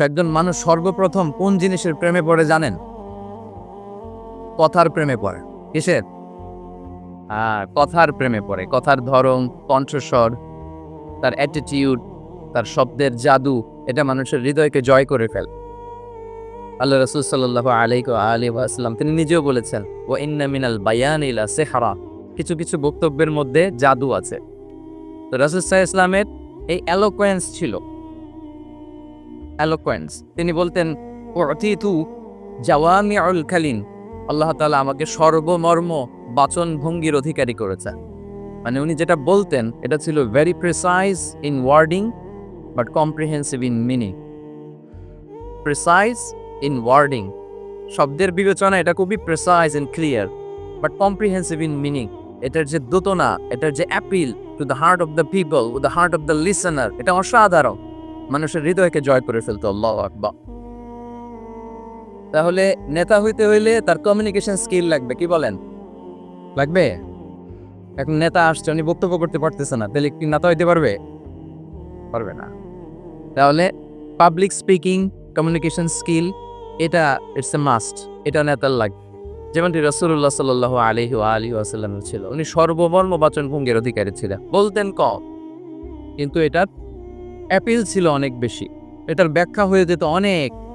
একজন মানুষ সর্বপ্রথম কোন জিনিসের প্রেমে পড়ে জানেন? কথার প্রেমে পড়ে। কিসের? কথার প্রেমে পড়ে। কথার ধরন, কণ্ঠস্বর, তার অ্যাটিটিউড তার শব্দের জাদু, এটা মানুষের হৃদয়কে জয় করে ফেলে। আল্লাহ রসুল সাল্লাহ আলাইক আলী আসলাম তিনি নিজেও বলেছেন ও ইন্না মিনাল বায়ান ইলা সেহারা। কিছু কিছু বক্তব্যের মধ্যে জাদু আছে। তো রসুল সাহা ইসলামের এই অ্যালোকোয়েন্স ছিল। অ্যালোকোয়েন্স তিনি বলতেন, অতীতু খালিন আল্লাহ তালা আমাকে সর্বমর্ম বাচন ভঙ্গির অধিকারী করেছেন। মানে উনি যেটা বলতেন, এটা ছিল very precise in wording but comprehensive in meaning precise in wording শব্দের বিবেচনা এটা খুবই precise in clear but comprehensive in meaning এটার যে দোতনা, এটার যে appeal to the heart of the people the heart of the listener এটা অসাধারণ। মানুষের হৃদয়কে জয় করে ফেলতো আল্লাহ আকবার। তাহলে নেতা হইতে হইলে তার কমিউনিকেশন স্কিল লাগবে কি বলেন? লাগবে? এখন নেতা আসছে উনি বক্তব্য করতে পারতেছে না তাহলে কি নেতা হইতে পারবে? পারবে না। তাহলে পাবলিক স্পিকিং কমিউনিকেশন স্কিল এটা ইটস এ মাস্ট এটা নেতার লাগবে যেমনটি রসুল্লাহ সাল আলহি আলী আসাল্লামের ছিল উনি সর্ববর্ম বাচন ভঙ্গির অধিকারী ছিলেন বলতেন কম কিন্তু এটার অ্যাপিল ছিল অনেক বেশি। এটার ব্যাখ্যা হয়ে যেত অনেক।